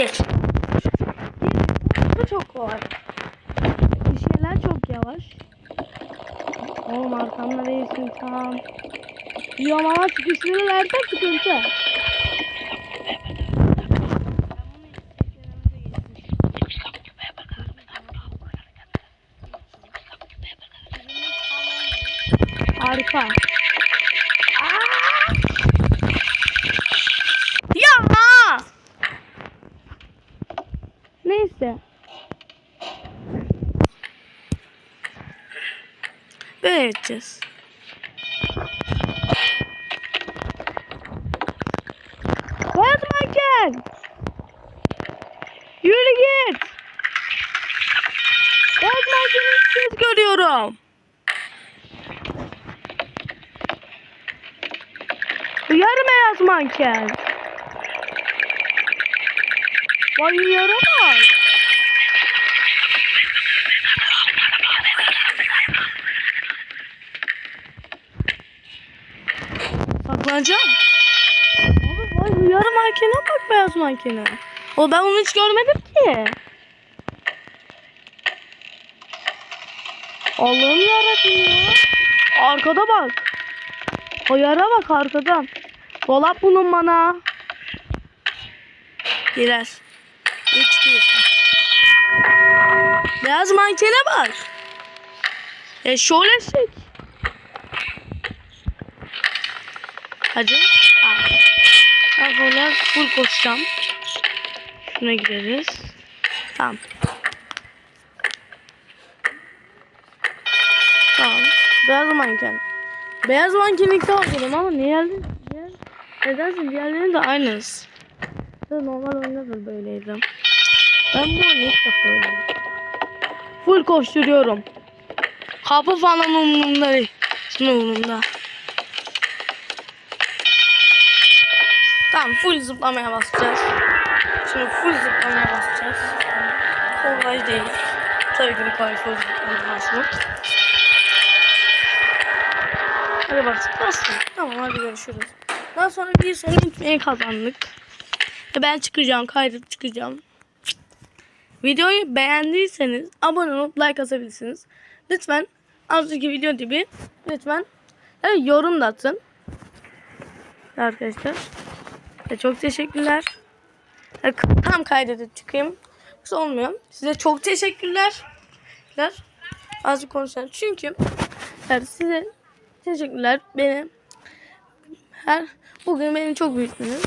geç. Bu çok kolay. Bir şeyler çok yavaş. Oğlum arkamda değilsin tam. Diyorum ama sıkıştırırlarsa sıkıntı. Harika. Aa! Ya! Neyse. Böyle edeceğiz. Beyaz manken. Yürü git. İlk kez görüyorum. Uyar beyaz manken. Vay uyara bak. Saklanacağım. Abi vay uyarı mankene bak beyaz mankene. O ben onu hiç görmedim ki. Allah'ım yarabbim ya. Arkada bak. O yara bak arkadan. Dolap bulun bana. Girer. Üç diyorsun. Beyaz mankene bak. E şöyle çek. Hadi. Ha. Ben full koşacağım. Şuna gireriz. Tamam. Tamam. Beyaz manken. Beyaz manken ilk defa gördüm ama niye nedense diğerlerinin de aynısı. Ben normal oyunda da böyleydim. Ben bu oyunu ilk defa oynadım. Full koşturuyorum. Kapı falan umurumda değil. Şimdi umurumda. Tamam full zıplamaya basacağız. Şimdi full zıplamaya basacağız. Kolay değil. Tabii ki de kolay full zıplamaya basmak. Hadi bak zıplasın. Tamam hadi görüşürüz. Daha sonra bir gitmeye kazandık. Ben çıkacağım, kaydedip çıkacağım. Videoyu beğendiyseniz abone olup like atabilirsiniz. Lütfen az önceki video gibi lütfen evet, yorum da atın. Arkadaşlar. Ve çok teşekkürler. Evet, Tam kaydedip çıkayım. Yoksa olmuyor. Size çok teşekkürler. Azıcık konuşalım. Çünkü yani size teşekkürler. Beni her bugün beni çok büyüttünüz.